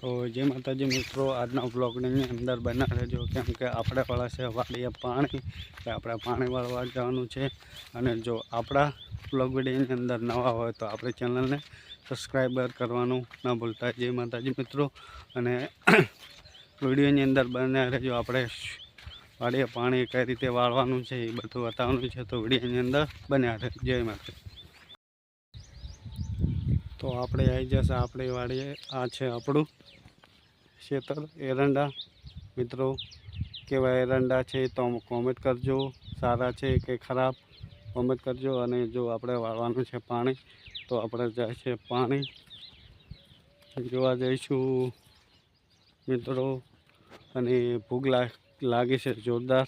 તો જે માતાજી મિત્રો, આજના બ્લોગની અંદર બના રહેજો. કેમ કે આપણે વાળા વાડીએ પાણી કે આપણે પાણી વાળવા જવાનું છે. અને જો આપણા બ્લોગ વિડીયોની અંદર નવા હોય તો આપણે ચેનલને સબસ્ક્રાઈબર કરવાનું ન ભૂલતા. જય માતાજી મિત્રો, અને વિડીયોની અંદર બન્યા રહેજો. આપણે વાડીએ પાણી કઈ રીતે વાળવાનું છે એ બધું બતાવવાનું છે. તો વિડીયોની અંદર બન્યા રહે જય માતા તો આપણે આવી જશે, આપણી વાડીએ. આ છે આપણું ખેતર એરંડા. મિત્રો, કેવા એરંડા છે તો કોમેન્ટ કરજો. સારા છે કે ખરાબ કોમેન્ટ કરજો. અને જો આપણે વાળવાનું છે પાણી, તો આપણે જાય છે પાણી. જોવા જઈશું. મિત્રો, અને ભૂખ લાગ, લાગી છે જોરદાર.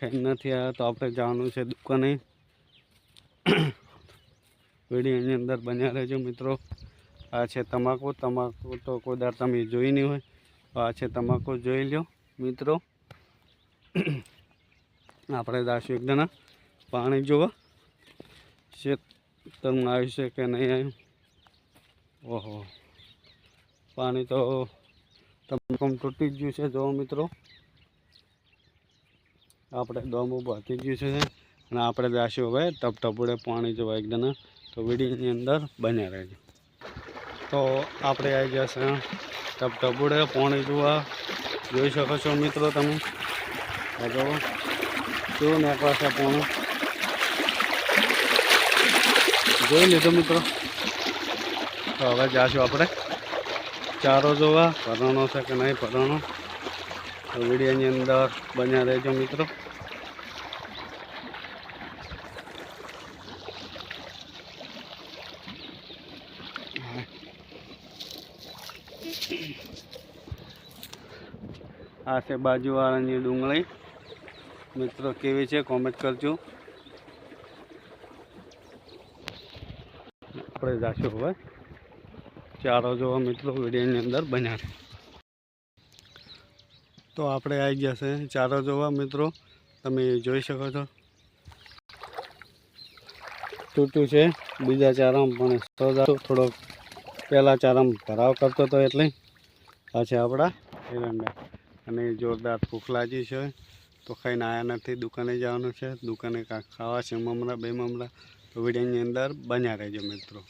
ખાઈ નથી આવ્યા, તો આપણે જવાનું છે દુકાને. વિડીયોની અંદર બન્યા રહેજો મિત્રો. આ છે તમાકુ. તમાકુ તો કોઈ તમે જોઈ નહીં હોય. તો આ છે તમાકુ જોઈ લો મિત્રો. આપણે દાશું જણા પાણી જોવા. છે તમને આવ્યું છે કે નહીં આવ્યું? ઓહો. પાણી તો તમાકુ તૂટી ગયું છે. જો મિત્રો. આપણે દમ બાકી ગયું છે. અને આપણે દાશું હવે ટપટપુડે પાણી જોવા એકદમ તો વિડીયોની અંદર બન્યા રહેજો. તો આપણે આવી જશે ટપ ટપુડે પાણી જોવા. જોઈ શકો છો મિત્રો તમે. જો કેવું નાખવા છે પાણી. જોઈ લીધું મિત્રો? તો હવે જાશું આપણે. ચારો જોવા ભરવાનો છે કે નહીં તો વિડીયોની અંદર બન્યા રહેજો મિત્રો. આ છે બાજુવાળાની ડુંગળી. મિત્રો, કેવી છે? કોમેન્ટ કરજો. આપણે જાશું હવે. ચારો જોવા મિત્રો, વિડીયોની અંદર બન્યા છે. તો આપણે આવી ગયા છે ચારો જોવા મિત્રો. તમે જોઈ શકો છો. તૂટ્યું છે. બીજા ચારામાં પણ થોડોક પહેલાં ચારામાં ભરાવ કરતો હતો એટલે આ છે આપણા એરંડા. અને જોરદાર ભૂખ લાગી છે, તો ખાઈને આવ્યા નથી, દુકાને જવાનું છે. દુકાને ખાવા છે, મમરા, બે મમરા. તો વિડીયોની અંદર બન્યા રહેજો મિત્રો.